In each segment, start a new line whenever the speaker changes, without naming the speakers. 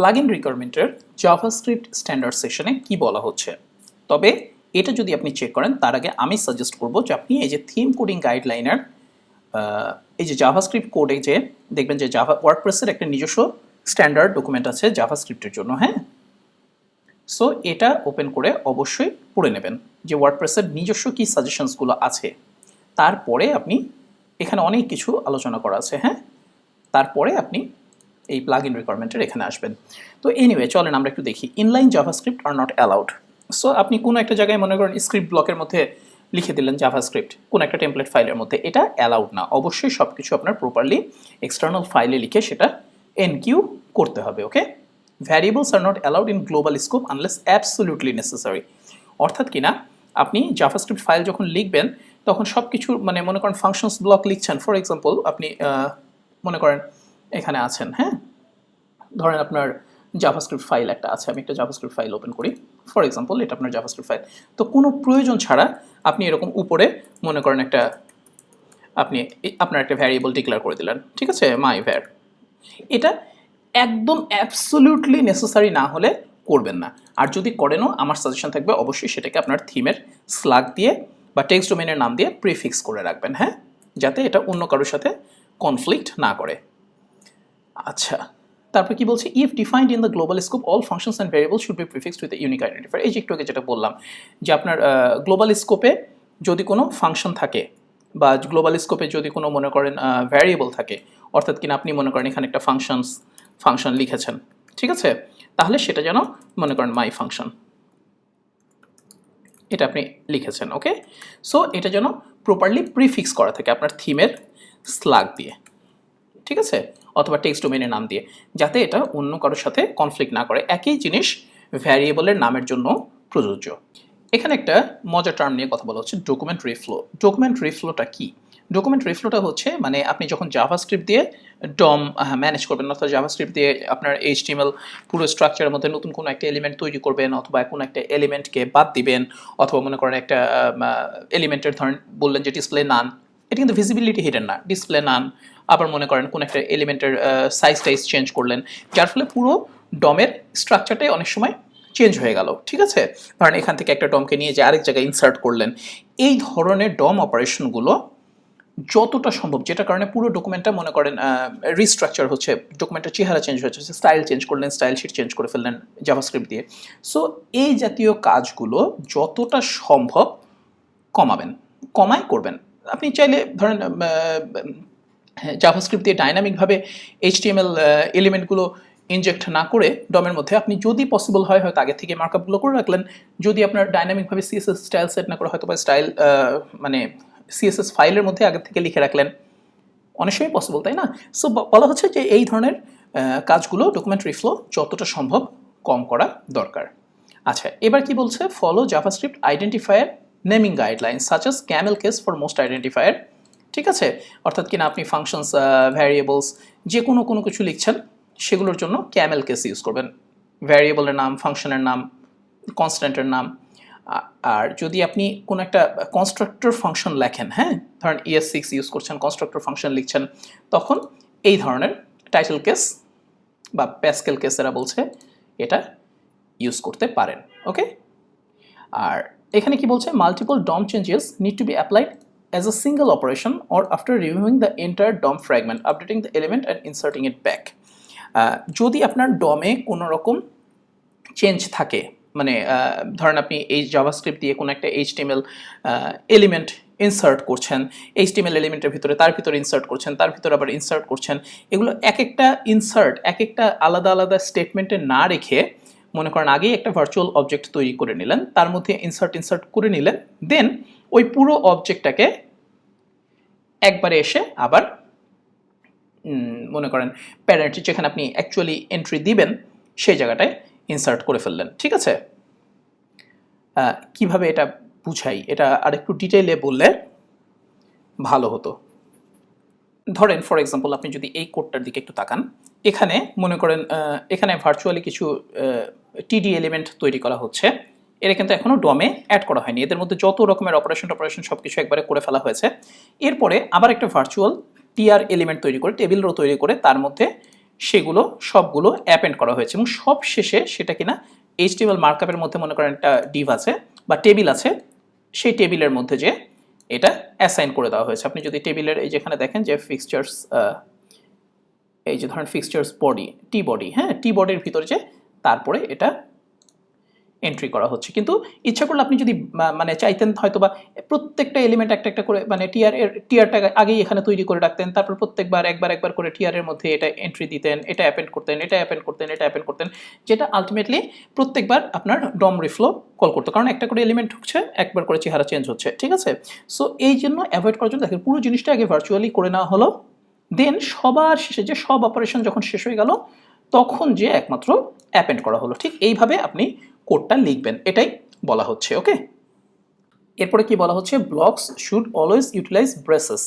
Plug in রিকোয়ারমেন্টের JavaScript standard সেশনে কি বলা হচ্ছে? তবে এটা যদি আপনি চেক করেন, তার আগে আমি সাজেস্ট করব যে আপনি এই যে থিম কোডিং গাইডলাইনের এই যে জাভাস্ক্রিপ্ট কোডে যে দেখবেন যে জাভা ওয়ার্ডপ্রেসের একটা নিজস্ব স্ট্যান্ডার্ড ডকুমেন্ট আছে জাভাস্ক্রিপ্টের জন্য হ্যাঁ? সো এটা ওপেন করে অবশ্যই পড়ে নেবেন যে ওয়ার্ডপ্রেসের নিজস্ব কী সাজেশনসগুলো আছে। তারপরে আপনি এখানে অনেক কিছু আলোচনা করা আছে হ্যাঁ? তারপরে আপনি এই প্লাগ ইন রিকোয়ারমেন্টের এখানে আসবেন। তো এনিওয়ে চলেন আমরা একটু দেখি। Inline JavaScript are not allowed so আপনি কোনো একটা জায়গায় মনে করেন স্ক্রিপ্ট ব্লকের মধ্যে লিখে দিলেন জাভাস্ক্রিপ্ট কোন একটা টেমপ্লেট ফাইলের মধ্যে। এটা অ্যালাউড না। অবশ্যই সব কিছু আপনার প্রপারলি এক্সটার্নাল ফাইলে লিখে সেটা এনকিউ করতে হবে okay variables are not allowed in global scope unless absolutely necessary অর্থাৎ কিনা আপনি জাভাস্ক্রিপ্ট ফাইল যখন লিখবেন, তখন সব কিছু মানে মনে করেন ফাংশনস ব্লক লিখছেন। ফর এক্সাম্পল আপনি মনে করেন এখানে আছেন হ্যাঁ? ধরেন আপনার জাভাস্ক্রিপ্ট ফাইল একটা আছে, আমি একটা জাভাস্ক্রিপ্ট ফাইল ওপেন করি। ফর এক্সাম্পল এটা আপনার জাভাস্ক্রিপ্ট ফাইল তো কোনো প্রয়োজন ছাড়া আপনি এরকম উপরে মনে করেন একটা, আপনি আপনার একটা ভ্যারিয়েবল ডিক্লেয়ার করে দিলেন, ঠিক আছে? মাই ভ্যার এটা একদম অ্যাবসোলিউটলি নেসেসারি না হলে করবেন না। আর যদি করেনও, আমার সাজেশন থাকবে অবশ্যই সেটাকে আপনার থিমের স্লাগ দিয়ে বা টেক্সট ডোমেনের নাম দিয়ে প্রিফিক্স করে রাখবেন হ্যাঁ? যাতে এটা অন্য কারোর সাথে কনফ্লিক্ট না করে। আচ্ছা। তারপর কি বলছে? If defined in the global scope all functions and variable should be prefixed with unique identifier এই যে একটু আগে যেটা বললাম, যে আপনার গ্লোবাল স্কোপে যদি কোনো ফাংশন থাকে বা গ্লোবাল স্কোপে যদি কোনো মনে করেন ভ্যারিয়েবল থাকে, অর্থাৎ কিনা আপনি মনে করেন এখানে একটা ফাংশনস ফাংশন লিখেছেন, ঠিক আছে? তাহলে সেটা যেন মনে করেন মাই ফাংশন এটা আপনি লিখেছেন ওকে সো এটা যেন প্রপারলি প্রিফিক্স করা থাকে আপনার থিমের স্লাগ দিয়ে। ঠিক আছে? অথবা টেক্সট ডোমেনের নাম দিয়ে, যাতে এটা অন্য কারোর সাথে কনফ্লিক্ট না করে। একই জিনিস ভ্যারিয়েবলের নামের জন্য প্রযোজ্য। এখানে একটা মজার টার্ম নিয়ে কথা বলা হচ্ছে ডকুমেন্ট রিফ্লো ডকুমেন্ট রিফ্লোটা কি? ডকুমেন্ট রিফ্লোটা হচ্ছে মানে আপনি যখন জাভাস্ক্রিপ্ট দিয়ে ডম ম্যানেজ করবেন, অর্থাৎ জাভাস্ক্রিপ্ট দিয়ে আপনার এইচটিএমএল পুরো স্ট্রাকচারের মধ্যে নতুন কোনো একটা এলিমেন্ট তৈরি করবেন, অথবা কোনো একটা এলিমেন্টকে বাদ দিবেন, অথবা মনে করেন একটা এলিমেন্টের ধরেন বললেন যে ডিসপ্লে নান এটা কিন্তু ভিজিবিলিটি হিডেন না ডিসপ্লে নান আবার মনে করেন কোন একটা এলিমেন্টের সাইজ টাইজ চেঞ্জ করলেন, যার ফলে পুরো ডমের স্ট্রাকচারটাই অনেক সময় চেঞ্জ হয়ে গেল, ঠিক আছে? ধরেন এখান থেকে একটা ডমকে নিয়ে যে আরেক জায়গায় ইনসার্ট করলেন, এই ধরনের ডম অপারেশনগুলো যতটা সম্ভব যেটা কারণে পুরো ডকুমেন্টটা মনে করেন রিস্ট্রাকচার হচ্ছে ডকুমেন্টের চেহারা চেঞ্জ হচ্ছে স্টাইল চেঞ্জ করলেন স্টাইল শিট চেঞ্জ করে ফেললেন জাভাস্ক্রিপ্ট দিয়ে। সো এই জাতীয় কাজগুলো যতটা সম্ভব কমাবেন, কমাই করবেন। আপনি চাইলে ধরেন জাভাস্ক্রিপ্ট দিয়ে ডাইনামিকভাবে এইচটিএমএল এলিমেন্টগুলো ইনজেক্ট না করে ডমের মধ্যে আপনি যদি পসিবল হয়, হয়তো আগে থেকে মার্কআপগুলো করে রাখলেন। যদি আপনার ডাইনামিকভাবে সিএসএস স্টাইল সেট না করে, হয়তো বা স্টাইল মানে সিএসএস ফাইলের মধ্যে আগে থেকে লিখে রাখলেন। অনেক সময় পসিবল তাই না? সো বলা হচ্ছে যে এই ধরনের কাজগুলো ডকুমেন্ট রিফ্লো যতটা সম্ভব কম করা দরকার। আচ্ছা এবার কি বলছে? Follow JavaScript identifier naming guideline such as camel case for most identifier ঠিক আছে? অর্থাৎ কিনা আপনি ফাংশনস ভ্যারিয়েবলস যে কোনো কোনো কিছু লিখছেন, সেগুলোর জন্য ক্যামেল কেস ইউজ করবেন। ভ্যারিয়েবলের নাম ফাংশনের নাম কনস্ট্যান্টের নাম আর যদি আপনি কোনো একটা কনস্ট্রাক্টর ফাংশন লেখেন হ্যাঁ? ধরেন ইএস সিক্স ইউজ করছেন কনস্ট্রাক্টর ফাংশন লিখছেন, তখন এই ধরনের টাইটেল কেস বা প্যাসকেল কেস এরা বলছে, এটা ইউজ করতে পারেন ওকে আর এখানে কি বলছে? Multiple DOM changes need to be applied as a single operation or after reviewing the entire DOM fragment updating the element and inserting it back যদি আপনার ডমে কোনো রকম চেঞ্জ থাকে মানে ধরেন আপনি এই জাভাস্ক্রিপ্ট দিয়ে কোনো একটা এইচটিএমএল এলিমেন্ট ইনসার্ট করছেন এইচ এইচটিএমএল এলিমেন্টের ভিতরে তার ভিতরে ইনসার্ট করছেন, তার ভিতরে আবার ইনসার্ট করছেন, এগুলো এক একটা ইনসার্ট এক একটা আলাদা আলাদা স্টেটমেন্টে না রেখে মনে করেন আগেই একটা ভার্চুয়াল অবজেক্ট তৈরি করে নিলেন, তার মধ্যে ইনসার্ট ইনসার্ট করে নিলেন দেন ওই পুরো অবজেক্টটাকে একবারে এসে আবার মনে করেন প্যারেন্ট যেখানে আপনি অ্যাকচুয়ালি এন্ট্রি দিবেন, সেই জায়গাটায় ইনসার্ট করে ফেললেন, ঠিক আছে? কীভাবে এটা বুঝাই? এটা আরেকটু ডিটেইলে বললে ভালো হতো। ধরেন ফর এক্সাম্পল আপনি যদি এই কোডটার দিকে একটু তাকান, এখানে মনে করেন এখানে ভার্চুয়ালি কিছু টিডি এলিমেন্ট তৈরি করা হচ্ছে। এরা কিন্তু এখনও ডমে অ্যাড করা হয়নি। এদের মধ্যে যত রকমের অপারেশন অপারেশন সব কিছু একবারে করে ফেলা হয়েছে। এরপরে আবার একটা ভার্চুয়াল টিআর এলিমেন্ট তৈরি করে টেবিল রো তৈরি করে, তার মধ্যে সেগুলো, সবগুলো অ্যাপেন্ড করা হয়েছে। এবং সব শেষে সেটা কিনা এইচটিএমএল মার্কআপের মধ্যে মনে করেন একটা ডিভ আছে বা টেবিল আছে, সেই টেবিলের মধ্যে যে এটা অ্যাসাইন করে দেওয়া হয়েছে। আপনি যদি টেবিলের এই যেখানে দেখেন যে ফিক্সচার্স এই যে ধরেন ফিক্সচার্স বডি টি বডি হ্যাঁ? টি বডির ভিতরে যে তারপরে এটা এন্ট্রি করা হচ্ছে। কিন্তু ইচ্ছা করলে আপনি যদি মানে চাইতেন হয়তো বা প্রত্যেকটা এলিমেন্ট একটা একটা করে মানে টিআর এর টিআরটা আগেই এখানে তৈরি করে রাখতেন, তারপর প্রত্যেকবার, একবার একবার করে টিআর এর মধ্যে এটা এন্ট্রি দিতেন, এটা অ্যাপেন্ড করতেন, এটা অ্যাপেন্ড করতেন, এটা অ্যাপেন্ড করতেন, যেটা আলটিমেটলি প্রত্যেকবার আপনার ডম রিফ্লো কল করতো। কারণ একটা করে এলিমেন্ট ঢুকছে, একবার করে চেহারা চেঞ্জ হচ্ছে, ঠিক আছে? সো এই জন্য অ্যাভয়েড করার জন্য দেখেন পুরো জিনিসটা আগে ভার্চুয়ালি করে নেওয়া হলো। দেন সবার শেষে যে সব অপারেশন যখন শেষ হয়ে গেল তখন যে একমাত্র অ্যাপেন্ড করা হলো। ঠিক এইভাবে আপনি কোডটা লিখবেন। এটাই বলা হচ্ছে ওকে এরপরে কি বলা হচ্ছে? Blocks should always utilize braces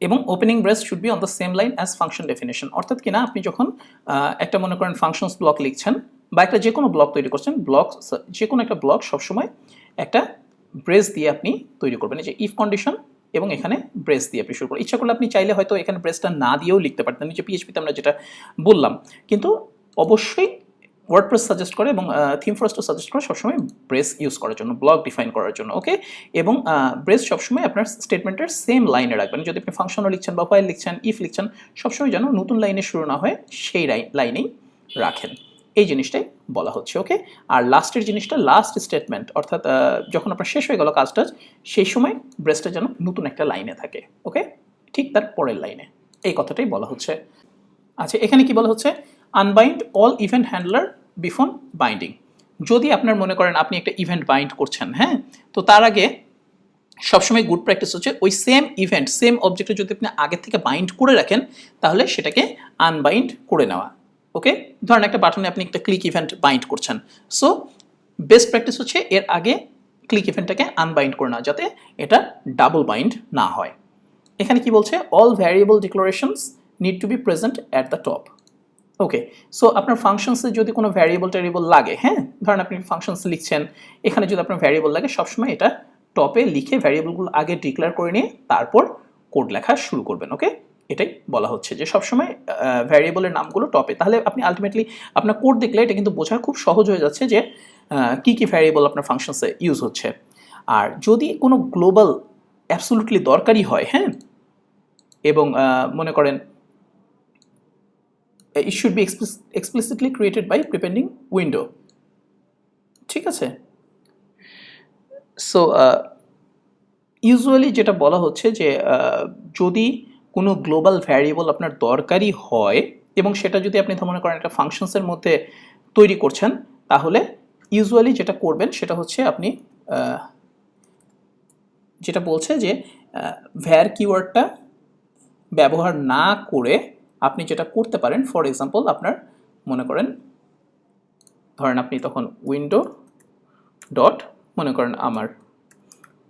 এবং opening brace should be on the same line as function definition অর্থাৎ কিনা আপনি যখন একটা মনে করেন ফাংশনস ব্লক লিখছেন বা একটা যে কোনো ব্লক তৈরি করছেন ব্লক যে কোনো একটা ব্লক সবসময় একটা ব্রেস দিয়ে আপনি তৈরি করবেন। এই যে ইফ কন্ডিশন এবং এখানে ব্রেস দিয়ে আপনি শুরু করবেন ইচ্ছা করলে আপনি চাইলে হয়তো এখানে ব্রেসটা না দিয়েও লিখতে পারতেন নিচে পিএইচপিতে আমরা যেটা বললাম। কিন্তু অবশ্যই ওয়ার্ডপ্রেস সাজেস্ট করে এবং থিম ফরেস্টও সাজেস্ট করে সবসময় ব্রেস ইউজ করার জন্য ব্লক ডিফাইন করার জন্য ওকে এবং ব্রেস সবসময় আপনার স্টেটমেন্টের সেম লাইনে রাখবেন। যদি আপনি ফাংশনও লিখছেন বা ফাইল লিখছেন ইফ লিখছেন, সবসময় যেন নতুন লাইনে শুরু না হয় সেই লাইনেই রাখেন। এই জিনিসটাই বলা হচ্ছে ওকে আর লাস্টের জিনিসটা লাস্ট স্টেটমেন্ট অর্থাৎ যখন আপনার শেষ হয়ে গেল কাজটা, সেই সময় ব্রেসটা যেন নতুন একটা লাইনে থাকে ওকে ঠিক তার পরের লাইনে এই কথাটাই বলা হচ্ছে। আচ্ছা এখানে কি বলা হচ্ছে? Unbind all event handler before binding যদি আপনার মনে করেন আপনি একটা ইভেন্ট বাইন্ড করছেন হ্যাঁ? তো তার আগে সবসময় গুড প্র্যাকটিস হচ্ছে ওই সেম ইভেন্ট সেম অবজেক্টে যদি আপনি আগে থেকে বাইন্ড করে রাখেন, তাহলে সেটাকে আনবাইন্ড করে নেওয়া। ওকে? ধরেন একটা বাটনে আপনি একটা ক্লিক ইভেন্ট বাইন্ড করছেন। সো বেস্ট প্র্যাকটিস হচ্ছে এর আগে ক্লিক ইভেন্টটাকে আনবাইন্ড করে নেওয়া, যাতে এটা ডাবল বাইন্ড না হয়। এখানে কি বলছে? All variable declarations need to be present at the top okay so আপনার ফাংশনসে যদি কোনো ভ্যারিয়েবল ট্যারিয়েবল লাগে হ্যাঁ? ধরেন আপনি ফাংশনস লিখছেন, এখানে যদি আপনার ভ্যারিয়েবল লাগে, সবসময় এটা টপে লিখে ভ্যারিয়েবলগুলো আগে ডিক্লেয়ার করে নিয়ে তারপর কোড লেখা শুরু করবেন ওকে এটাই বলা হচ্ছে যে সবসময় ভ্যারিয়েবলের নামগুলো টপে তাহলে আপনি আলটিমেটলি আপনার কোড দেখলে এটা কিন্তু বোঝা খুব সহজ হয়ে যাচ্ছে যে কি কি ভ্যারিয়েবল আপনার ফাংশনসে ইউজ হচ্ছে। আর যদি কোনো গ্লোবাল অ্যাবসলুটলি দরকারি হয় হ্যাঁ এবং মনে করেন, it should be explicitly created by prepending window, ঠিক আছে? সো ইউজুয়ালি যেটা বলা হচ্ছে যে যদি কোনো গ্লোবাল ভ্যারিয়েবল আপনার দরকারি হয় এবং সেটা যদি আপনি মনে করেন একটা ফাংশনসের মধ্যে তৈরি করছেন, তাহলে ইউজুয়ালি যেটা করবেন সেটা হচ্ছে আপনি যেটা বলছে যে ভ্যার কিওয়ার্ডটা ব্যবহার না করে আপনি যেটা করতে পারেন ফর এক্সাম্পল আপনার মনে করেন, ধরেন আপনি তখন উইন্ডো ডট মনে করেন আমার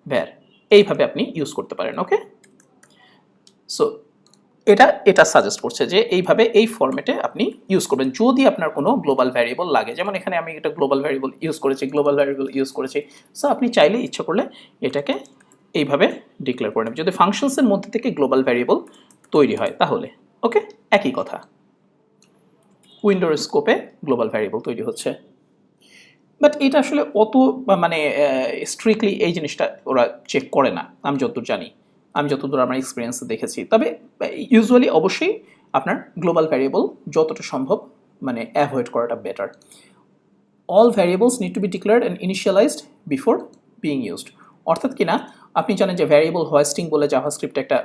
ভ্যার এইভাবে আপনি ইউজ করতে পারেন ওকে সো এটা এটা সাজেস্ট করছে যে এইভাবে এই ফরম্যাটে আপনি ইউজ করবেন। যদি আপনার কোনো গ্লোবাল ভ্যারিয়েবল লাগে, যেমন এখানে আমি একটা গ্লোবাল ভ্যারিয়েবল ইউজ করেছি গ্লোবাল ভ্যারিয়েবল ইউজ করেছি সো আপনি চাইলে ইচ্ছে করলে এটাকে এইভাবে ডিক্লেয়ার করে নেবেন। যদি ফাংশনসের মধ্যে থেকে গ্লোবাল ভ্যারিয়েবল তৈরি হয়, তাহলে ওকে একই কথা। উইন্ডোর স্কোপে গ্লোবাল ভ্যারিয়েবল তৈরি হচ্ছে। বাট এটা আসলে অত মানে স্ট্রিক্টলি এই জিনিসটা ওরা চেক করে না, আমি যতদূর জানি। আমি যতদূর আমার এক্সপিরিয়েন্স দেখেছি। তবে ইউজুয়ালি অবশ্যই আপনার গ্লোবাল ভ্যারিয়েবল যতটা সম্ভব মানে অ্যাভয়েড করাটা better all variables need to be declared and initialized before being used অর্থাৎ কিনা আপনি জানেন যে ভ্যারিয়েবল হোয়েস্টিং বলে জাভা জাভাস্ক্রিপ্ট একটা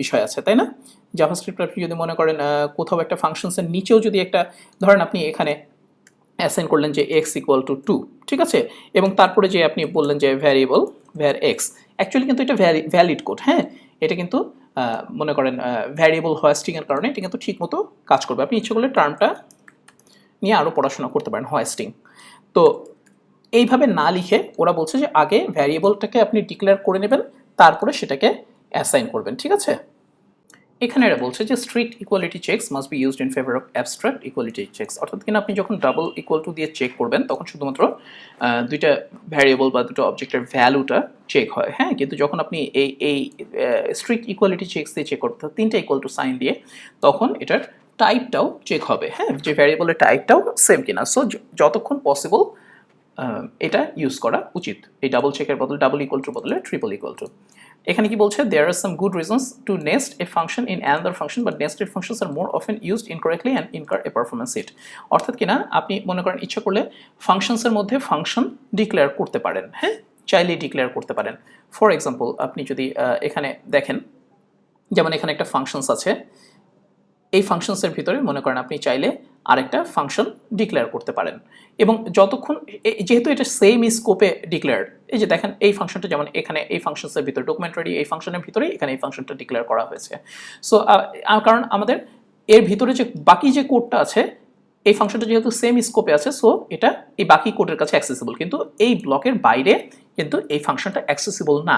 বিষয় আছে, তাই না? জাভা জাভাস্ক্রিপ্ট আপনি যদি মনে করেন কোথাও একটা ফাংশনসের নিচেও যদি একটা, ধরেন আপনি এখানে অ্যাসাইন করলেন যে এক্স ইকুয়াল টু টু ঠিক আছে? এবং তারপরে যে আপনি বললেন যে ভ্যারিয়েবল ভ্যার এক্স অ্যাকচুয়ালি কিন্তু এটা ভ্যালি ভ্যালিড কোড হ্যাঁ? এটা কিন্তু মনে করেন ভ্যারিয়েবল হয়েস্টিংয়ের কারণে এটা কিন্তু ঠিক মতো কাজ করবে। আপনি ইচ্ছে করলে টার্মটা নিয়ে আরও পড়াশোনা করতে পারেন হয়েস্টিং তো এইভাবে না লিখে ওরা বলছে যে আগে ভ্যারিয়েবলটাকে আপনি ডিক্লেয়ার করে নেবেন, তারপরে সেটাকে অ্যাসাইন করবেন, ঠিক আছে? এখানে এরা বলছে যে strict equality checks must be used in favour of abstract equality checks অর্থাৎ কিনা আপনি যখন ডাবল ইকুয়াল টু দিয়ে চেক করবেন, তখন শুধুমাত্র দুইটা ভ্যারিয়েবল বা দুটো অবজেক্টের ভ্যালুটা চেক হয়। হ্যাঁ কিন্তু যখন আপনি এই এই স্ট্রিক্ট ইকুয়ালিটি চেকস দিয়ে চেক করতে তিনটা ইকুয়াল টু সাইন দিয়ে, তখন এটার টাইপটাও চেক হবে। হ্যাঁ যে ভ্যারিয়েবলের টাইপটাও সেম কিনা। সো যতক্ষণ পসিবল এটা ইউজ করা উচিত। এই ডাবল চেকের বদলে ডাবল ইকুয়াল টু বদলে ট্রিপল ইকুয়াল টু এখানে কি বলছে? There are some good reasons to nest a function in another function but nested functions are more often used incorrectly and incur a performance hit অর্থাৎ কিনা আপনি মনে করেন ইচ্ছা করলে ফাংশনসের মধ্যে ফাংশন ডিক্লেয়ার করতে পারেন হ্যাঁ? চাইলেই ডিক্লেয়ার করতে পারেন। ফর এক্সাম্পল আপনি যদি এখানে দেখেন, যেমন এখানে একটা ফাংশনস আছে, এই ফাংশনসের ভিতরে মনে করেন আপনি চাইলে আরেকটা ফাংশন ডিক্লেয়ার করতে পারেন। এবং যতক্ষণ যেহেতু এটা সেম স্কোপে ডিক্লেয়ার এই যে দেখেন এই ফাংশনটা যেমন এখানে এই ফাংশনসের ভিতরে ডকুমেন্টারি এই ফাংশনের ভিতরে এখানে এই ফাংশনটা ডিক্লেয়ার করা হয়েছে। সো কারণ আমাদের এর ভিতরে যে বাকি যে কোডটা আছে, এই ফাংশনটা যেহেতু সেম স্কোপে আছে সো এটা এই বাকি কোডের কাছে অ্যাক্সেসিবল কিন্তু এই ব্লকের বাইরে কিন্তু এই ফাংশনটা অ্যাক্সেসিবল না।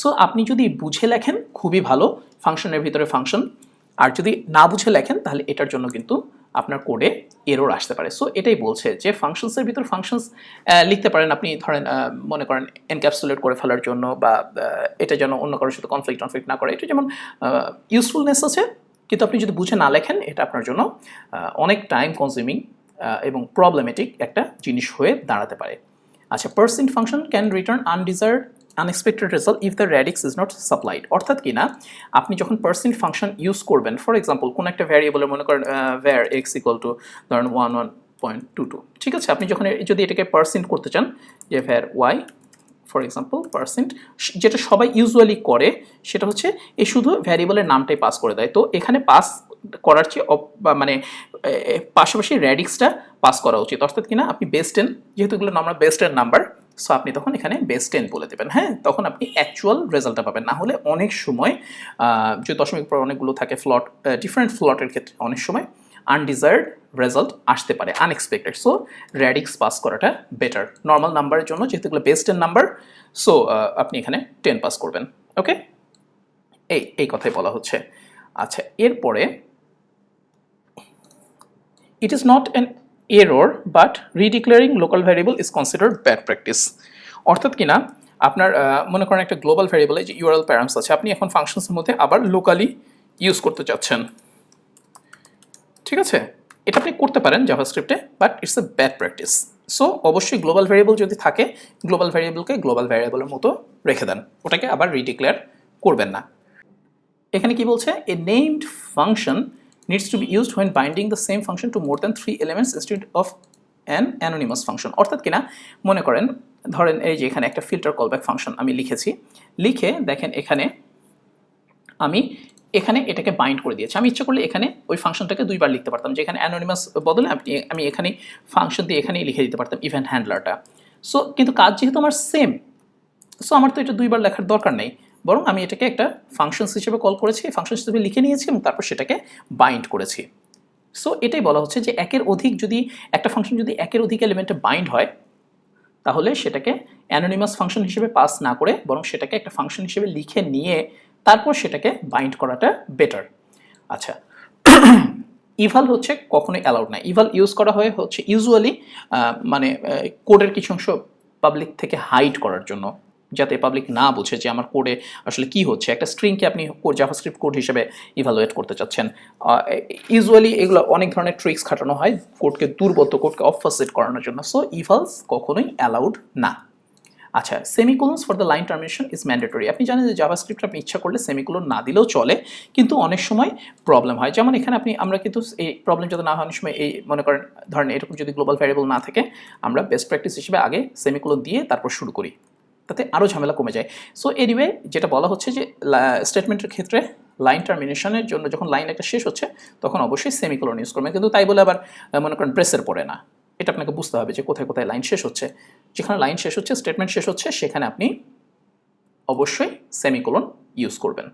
সো আপনি যদি বুঝে লেখেন, খুবই ভালো। ফাংশনের ভিতরে ফাংশন আর যদি না বুঝে লেখেন, তাহলে এটার জন্য কিন্তু আপনার কোডে এরর আসতে পারে। সো এটাই বলছে যে ফাংশনসের ভিতর ফাংশনস লিখতে পারেন আপনি ধরেন মনে করেন এনক্যাপসুলেট করে ফেলার জন্য বা এটা যেন অন্য কারোর সাথে কনফ্লিক্ট টনফ্লিক্ট না করে। এটা যেমন ইউজফুলনেস আছে, কিন্তু আপনি যদি বুঝে না লেখেন, এটা আপনার জন্য অনেক টাইম কনজিউমিং এবং প্রবলেমেটিক একটা জিনিস হয়ে দাঁড়াতে পারে। আচ্ছা parseInt function can return undesired unexpected result if the radix is not supplied অর্থাৎ কি না, আপনি যখন পার্সেন্ট ফাংশন ইউজ করবেন ফর এক্সাম্পল কোন একটা ভ্যারিয়েবলের মনে করেন ভ্যার এক্স ইকুয়াল টু ধরেন one one point two two ঠিক আছে? আপনি যখন যদি এটাকে পার্সেন্ট করতে চান, যে var Y for example parseInt যেটা সবাই ইউজুয়ালি করে, সেটা হচ্ছে এ শুধু ভ্যারিয়েবলের নামটাই পাস করে দেয়। তো এখানে পাস করার চেয়ে মানে পাশাপাশি র্যাডিক্সটা পাস করা উচিত। অর্থাৎ কিনা আপনি বেস্ট টেন যেহেতু এগুলো আমরা বেস টেন নাম্বার সো আপনি তখন এখানে বেস টেন বলে দেবেন। হ্যাঁ তখন আপনি অ্যাকচুয়াল রেজাল্টটা পাবেন। না হলে অনেক সময় যে দশমিক পর অনেকগুলো থাকে ফ্লট ডিফারেন্ট ফ্লটের ক্ষেত্রে অনেক সময় আনডিজায়ার্ড রেজাল্ট আসতে পারে আনএক্সপেক্টেড সো র্যাডিক্স পাস করাটা বেটার নর্মাল নাম্বারের জন্য যেহেতু এগুলো বেস টেন নাম্বার সো আপনি এখানে টেন পাস করবেন। ওকে এই এই কথাই বলা হচ্ছে। আচ্ছা এরপরে it is not an error, but redeclaring local variable is considered bad practice. অর্থাৎ কিনা আপনার মনে করেন একটা গ্লোবাল ভ্যারিয়েবলে যে ইউআরএল প্যারামস আছে, আপনি এখন ফাংশনসের মধ্যে আবার লোকালি ইউজ করতে চাচ্ছেন। ঠিক আছে? এটা আপনি করতে পারেন জাভাস্ক্রিপ্টে but it's a bad practice so অবশ্যই গ্লোবাল ভ্যারিয়েবল যদি থাকে গ্লোবাল ভ্যারিয়েবলকে গ্লোবাল ভ্যারিয়েবলের মতো রেখে দেন। ওটাকে আবার রিডিক্লেয়ার করবেন না। এখানে কি বলছে? A named function needs to be used when binding the same function to more than three elements institute of an anonymous function অর্থাৎ কিনা, মনে করেন, ধরেন এই যে এখানে একটা ফিল্টার কলব্যাক ফাংশন আমি লিখেছি, লিখে দেখেন এখানে আমি এখানে এটাকে বাইন্ড করে দিয়েছি। আমি ইচ্ছা করলে এখানে ওই ফাংশনটাকে দুইবার লিখতে পারতাম যে এখানে অ্যানোনিমাস বদলে আপনি, আমি এখানেই ফাংশন দিয়ে এখানেই লিখে দিতে পারতাম ইভেন্ট হ্যান্ডলারটা সো কিন্তু কাজ যেহেতু আমার সেম সো আমার তো এটা দুইবার লেখার দরকার নেই। বরং আমি এটাকে একটা ফাংশনস হিসেবে কল করেছি ফাংশন হিসেবে লিখে নিয়েছি এবং তারপর সেটাকে বাইন্ড করেছি। সো এটাই বলা হচ্ছে যে একের অধিক যদি, একটা ফাংশন যদি একের অধিক এলিমেন্টে বাইন্ড হয়, তাহলে সেটাকে অ্যানোনিমাস ফাংশন হিসেবে পাস না করে বরং সেটাকে একটা ফাংশন হিসেবে লিখে নিয়ে তারপর সেটাকে বাইন্ড করাটা বেটার আচ্ছা ইভাল হচ্ছে কখনোই অ্যালাউড না। ইভাল ইউজ করা হয় হচ্ছে ইউজুয়ালি মানে কোডের কিছু অংশ পাবলিক থেকে হাইড করার জন্য। যাতে পাবলিক না বুঝে যে আমার কোডে আসলে কি হচ্ছে। একটা স্ট্রিংকে আপনি জাভাস্ক্রিপ্ট কোড হিসেবে ইভালুয়েট করতে চাচ্ছেন। ইউজুয়ালি এগুলো অনেক ধরনের ট্রিক্স খাটানো হয় কোডকে দুর্বদ্ধ কোডকে অফাসেট করানোর জন্য। সো ইভালস কখনোই অ্যালাউড না। আচ্ছা semicolons for the line termination is mandatory আপনি জানেন যে জাভাস্ক্রিপ্ট আপনি ইচ্ছা করলে সেমিকোলন না দিলেও চলে, কিন্তু অনেক সময় প্রবলেম হয়। যেমন এখানে আপনি, আমরা কিন্তু এই প্রবলেম যাতে না হয়, অনেক সময় এই মনে করেন, ধরেন এরকম যদি গ্লোবাল ভ্যারিয়েবল না থাকে, আমরা বেস্ট প্র্যাকটিস হিসেবে আগে সেমিকোলন দিয়ে তারপর শুরু করি। তাতে আরও ঝামেলা কমে যায়। সো এনিওয়ে যেটা বলা হচ্ছে যে স্টেটমেন্টের ক্ষেত্রে লাইন টার্মিনেশনের জন্য যখন লাইন একটা শেষ হচ্ছে, তখন অবশ্যই সেমিকোলন ইউজ করবেন। কিন্তু তাই বলে আবার মনে করেন ব্রেসের পড়ে না। এটা আপনাকে বুঝতে হবে যে কোথায় কোথায় লাইন শেষ হচ্ছে। যেখানে লাইন শেষ হচ্ছে স্টেটমেন্ট শেষ হচ্ছে, সেখানে আপনি অবশ্যই সেমিকোলন ইউজ করবেন।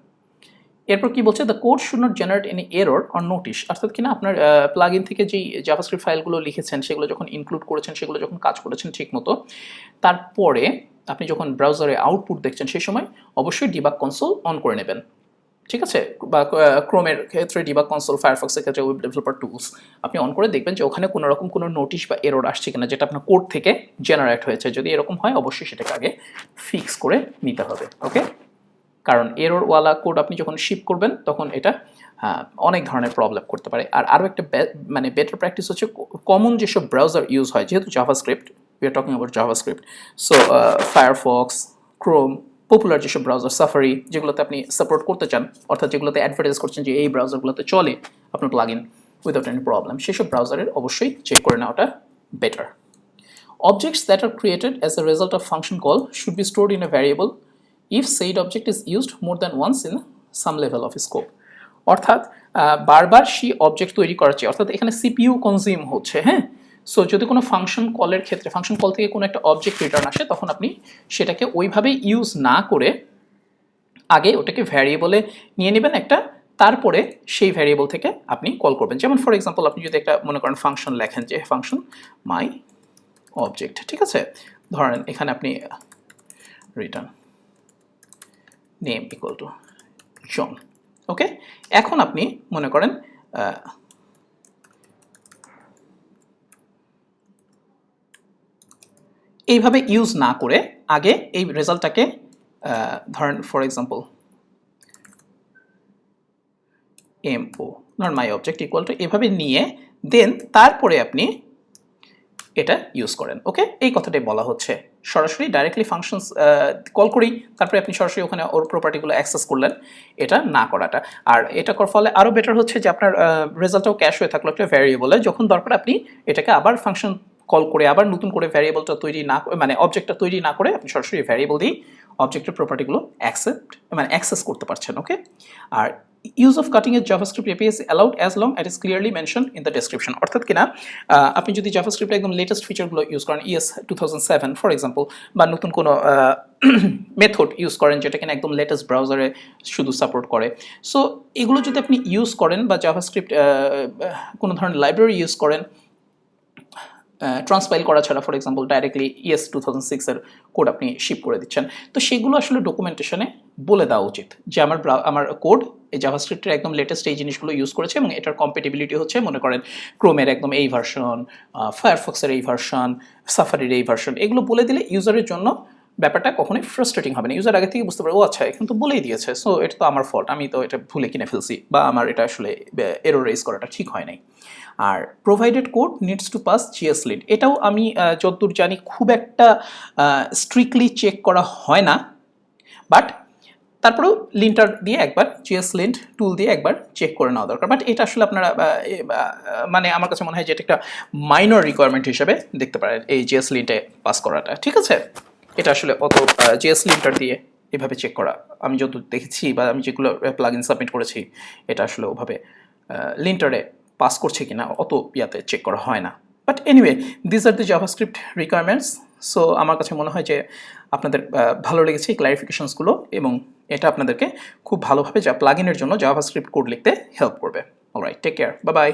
এরপর কি বলছে? The code should not generate any error or notice অর্থাৎ কিনা আপনার প্লাগ ইন থেকে যেই জাভাস্ক্রিপ্ট ফাইলগুলো লিখেছেন, সেগুলো যখন ইনক্লুড করেছেন, সেগুলো যখন কাজ করেছেন ঠিক মতো তারপরে আপনি যখন ব্রাউজারে আউটপুট দেখছেন সেই সময় অবশ্যই ডিবাগ কনসোল অন করে নেবেন। ঠিক আছে? বা ক্রোমের ক্ষেত্রে ডিবাগ কনসোল ফায়ারফক্সের ক্ষেত্রে ওয়েব ডেভেলপার টুলস আপনি অন করে দেখবেন যে ওখানে কোনো রকম কোনো নোটিশ বা এরর আসছে কিনা, যেটা আপনার কোড থেকে জেনারেট হয়েছে। যদি এরকম হয়, অবশ্যই সেটাকে আগে ফিক্স করে নিতে হবে ওকে কারণ এররওয়ালা কোড আপনি যখন শিপ করবেন, তখন এটা অনেক ধরনের প্রবলেম করতে পারে। আর আরও একটা মানে বেটার প্র্যাকটিস হচ্ছে কমন যেসব ব্রাউজার ইউজ হয়, যেহেতু JavaScript we are talking about JavaScript so Firefox Chrome popular যেসব ব্রাউজার সাফারি যেগুলোতে আপনি সাপোর্ট করতে চান, অর্থাৎ যেগুলোতে অ্যাডভার্টাইজ করছেন যে এই ব্রাউজারগুলোতে চলে, আপনার plug in without any problem সেসব ব্রাউজারের অবশ্যই চেক করে নেওয়াটা better Objects that are created as a result of function call should be stored in a variable if said object is used more than once in some level of scope. অর্থাৎ বারবার সেই object তৈরি করার চেয়ে, অর্থাৎ এখানে CPU consume হচ্ছে হ্যাঁ? সো যদি কোনো ফাংশন কলের ক্ষেত্রে ফাংশন কল থেকে কোনো একটা অবজেক্ট রিটার্ন আসে, তখন আপনি সেটাকে ওইভাবে ইউজ না করে আগে ওটাকে ভ্যারিয়েবলে নিয়ে নেবেন একটা, তারপরে সেই ভ্যারিয়েবল থেকে আপনি কল করবেন। যেমন ফর এক্সাম্পল আপনি যদি একটা মনে করেন ফাংশন লেখেন যে ফাংশন মাই অবজেক্ট ঠিক আছে? ধরেন এখানে আপনি return name equal to John okay এখন আপনি মনে করেন এইভাবে ইউজ না করে আগে এই রেজাল্টটাকে ধরেন ফর এক্সাম্পল এম ও ধরেন মাই অবজেক্ট ইকুয়াল টু এভাবে নিয়ে দেন তারপরে আপনি এটা ইউজ করেন ওকে এই কথাটাই বলা হচ্ছে। সরাসরি ডাইরেক্টলি ফাংশনস কল করি, তারপরে আপনি সরাসরি ওখানে ওর প্রপার্টিগুলো অ্যাক্সেস করলেন, এটা না করাটা। আর এটা করার ফলে আরও বেটার হচ্ছে যে আপনার রেজাল্টটাও ক্যাশ হয়ে থাকল একটা ভ্যারিয়েবলে যখন দরকার আপনি এটাকে আবার ফাংশন কল করে আবার নতুন করে ভ্যারিয়েবলটা তৈরি না মানে অবজেক্টটা তৈরি না করে আপনি সরাসরি ভ্যারিয়েবল দিয়ে অবজেক্টের প্রপার্টিগুলো অ্যাকসেপ্ট মানে অ্যাক্সেস করতে পারছেন ওকে আর ইউজ অফ কাটিং এর JavaScript API is allowed as long it is clearly mention in the description অর্থাৎ কিনা আপনি যদি জাভাস্ক্রিপ্ট একদম লেটেস্ট ফিচারগুলো ইউজ করেন ES two thousand seven for example বা নতুন কোনো মেথড ইউজ করেন যেটা কিনা একদম লেটেস্ট ব্রাউজারে শুধু সাপোর্ট করে। সো এগুলো যদি আপনি ইউজ করেন বা জাভাস্ক্রিপ্ট কোনো ধরনের লাইব্রেরি ইউজ করেন ট্রান্সপাইল করা ছাড়া for example directly ES two thousand সিক্সের কোড আপনি শিপ করে দিচ্ছেন। তো সেগুলো আসলে ডকুমেন্টেশনে বলে দেওয়া উচিত যে আমার আমার কোড এই জাভাস্ক্রিপ্টের একদম লেটেস্ট এই জিনিসগুলো ইউজ করেছে এবং এটার কম্পেটিবিলিটি হচ্ছে, মনে করেন ক্রোমের একদম এই ভার্সন ফায়ারফক্সের এই ভার্সন সাফারির এই ভার্সন এগুলো বলে দিলে ইউজারের জন্য ব্যাপারটা কখনোই ফ্রাস্ট্রেটিং হবে না। ইউজার আগে থেকে বুঝতে পারবে, ও আচ্ছা এখন তো বলেই দিয়েছে সো এটা তো আমার ফল্ট আমি তো এটা ভুলে কিনে ফেলছি বা আমার এটা আসলে এরো রেজ করাটা ঠিক হয় নাই। আর provided code needs to pass JS lint এটাও আমি যতদূর জানি খুব একটা স্ট্রিক্টলি চেক করা হয় না বাট তারপরেও লিন্টার দিয়ে একবার জিএস লিন্ট টুল দিয়ে একবার চেক করে নেওয়া দরকার। বাট এটা আসলে আপনারা মানে আমার কাছে মনে হয় যে এটা একটা মাইনর রিকোয়ারমেন্ট হিসেবে দেখতে পারেন এই জিএস লিন্টে পাস করাটা। ঠিক আছে? এটা আসলে অত জিএস লিন্টার দিয়ে এভাবে চেক করা। আমি যত দেখেছি বা আমি যেগুলো প্লাগ ইন সাবমিট করেছি, এটা আসলে ওভাবে লিন্টারে পাস করছে কিনা, অত ইয়াতে চেক করা হয় না। But anyway this are the JavaScript requirements so আমার কাছে মনে হয় যে আপনাদের ভালো লেগেছে এই ক্লারিফিকেশনসগুলো এবং এটা আপনাদেরকে খুব ভালোভাবে যা প্লাগ ইনের জন্য জাভাস্ক্রিপ্ট কোড লিখতে হেল্প করবে। Alright take care bye bye